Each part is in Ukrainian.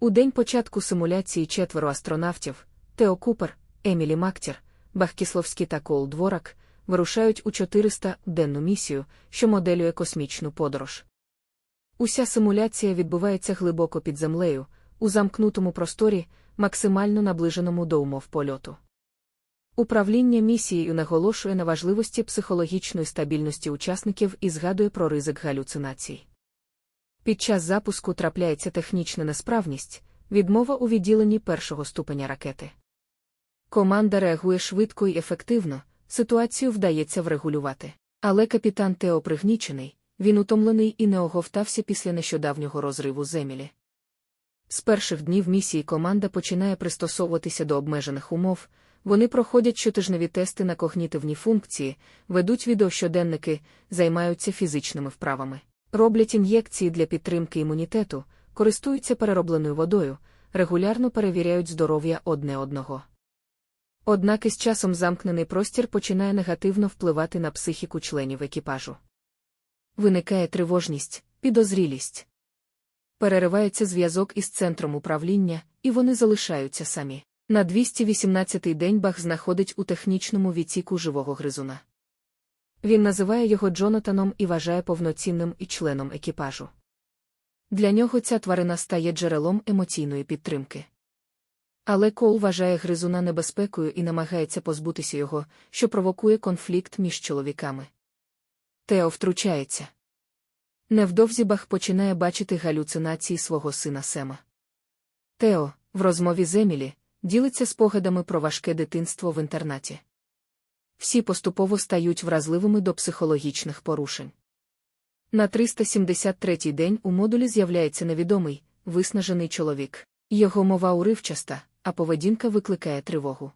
У день початку симуляції четверо астронавтів Тео Купер, Емілі Мактір, Бахкісловський та Коул Дворак вирушають у 400-денну місію, що моделює космічну подорож. Уся симуляція відбувається глибоко під землею, у замкнутому просторі, максимально наближеному до умов польоту. Управління місією наголошує на важливості психологічної стабільності учасників і згадує про ризик галюцинацій. Під час запуску трапляється технічна несправність, відмова у відділенні першого ступеня ракети. Команда реагує швидко і ефективно, ситуацію вдається врегулювати. Але капітан Тео пригнічений, він утомлений і не оговтався після нещодавнього розриву землі. З перших днів місії команда починає пристосовуватися до обмежених умов, вони проходять щотижневі тести на когнітивні функції, ведуть відеощоденники, займаються фізичними вправами, роблять ін'єкції для підтримки імунітету, користуються переробленою водою, регулярно перевіряють здоров'я одне одного. Однак із часом замкнений простір починає негативно впливати на психіку членів екіпажу. Виникає тривожність, підозрілість. Переривається зв'язок із центром управління, і вони залишаються самі. На 218-й день Бах знаходить у технічному відсіку живого гризуна. Він називає його Джонатаном і вважає повноцінним і членом екіпажу. Для нього ця тварина стає джерелом емоційної підтримки. Але Кол вважає гризуна небезпекою і намагається позбутися його, що провокує конфлікт між чоловіками. Тео втручається. Невдовзі Бах починає бачити галюцинації свого сина Сема. Тео, в розмові з Емілі, ділиться спогадами про важке дитинство в інтернаті. Всі поступово стають вразливими до психологічних порушень. На 373-й день у модулі з'являється невідомий, виснажений чоловік. Його мова уривчаста, а поведінка викликає тривогу.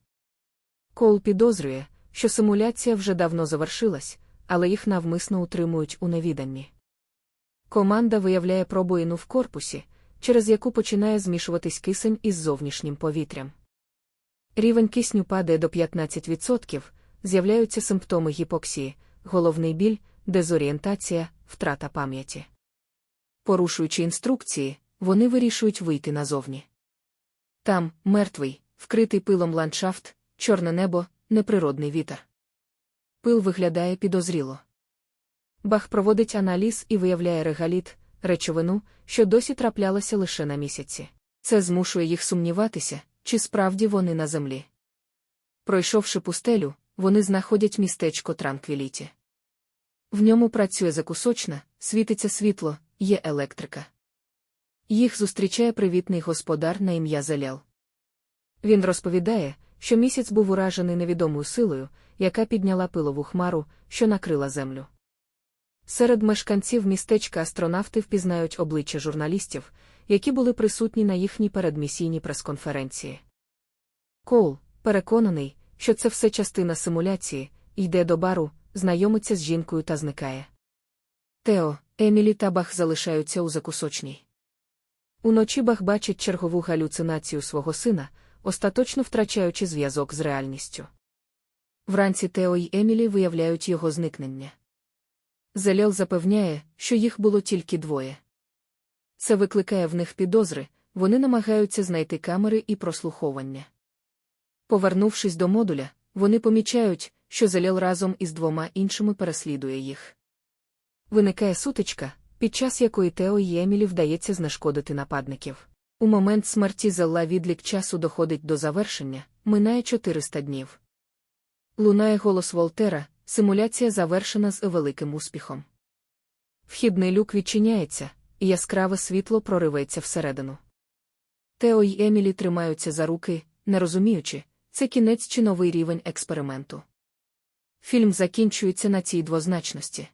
Кол підозрює, що симуляція вже давно завершилась, але їх навмисно утримують у невіданні. Команда виявляє пробоїну в корпусі, через яку починає змішуватись кисень із зовнішнім повітрям. Рівень кисню падає до 15%, з'являються симптоми гіпоксії, головний біль, дезорієнтація, втрата пам'яті. Порушуючи інструкції, вони вирішують вийти назовні. Там, мертвий, вкритий пилом ландшафт, чорне небо, неприродний вітер. Пил виглядає підозріло. Бах проводить аналіз і виявляє регаліт, речовину, що досі траплялася лише на місяці. Це змушує їх сумніватися, чи справді вони на землі. Пройшовши пустелю, вони знаходять містечко Транквіліті. В ньому працює закусочна, світиться світло, є електрика. Їх зустрічає привітний господар на ім'я Залял. Він розповідає, що місяць був уражений невідомою силою, яка підняла пилову хмару, що накрила землю. Серед мешканців містечка астронавти впізнають обличчя журналістів, які були присутні на їхній передмісійній прес-конференції. Коул, переконаний, що це все частина симуляції, йде до бару, знайомиться з жінкою та зникає. Тео, Емілі та Бах залишаються у закусочній. Уночі Бах бачить чергову галюцинацію свого сина, остаточно втрачаючи зв'язок з реальністю. Вранці Тео й Емілі виявляють його зникнення. Зелєл запевняє, що їх було тільки двоє. Це викликає в них підозри, вони намагаються знайти камери і прослуховування. Повернувшись до модуля, вони помічають, що Зелєл разом із двома іншими переслідує їх. Виникає сутичка, під час якої Тео і Емілі вдається знешкодити нападників. У момент смерті Зелла відлік часу доходить до завершення, минає 400 днів. Лунає голос Волтера, симуляція завершена з великим успіхом. Вхідний люк відчиняється, і яскраве світло проривається всередину. Тео й Емілі тримаються за руки, не розуміючи, це кінець чи новий рівень експерименту. Фільм закінчується на цій двозначності.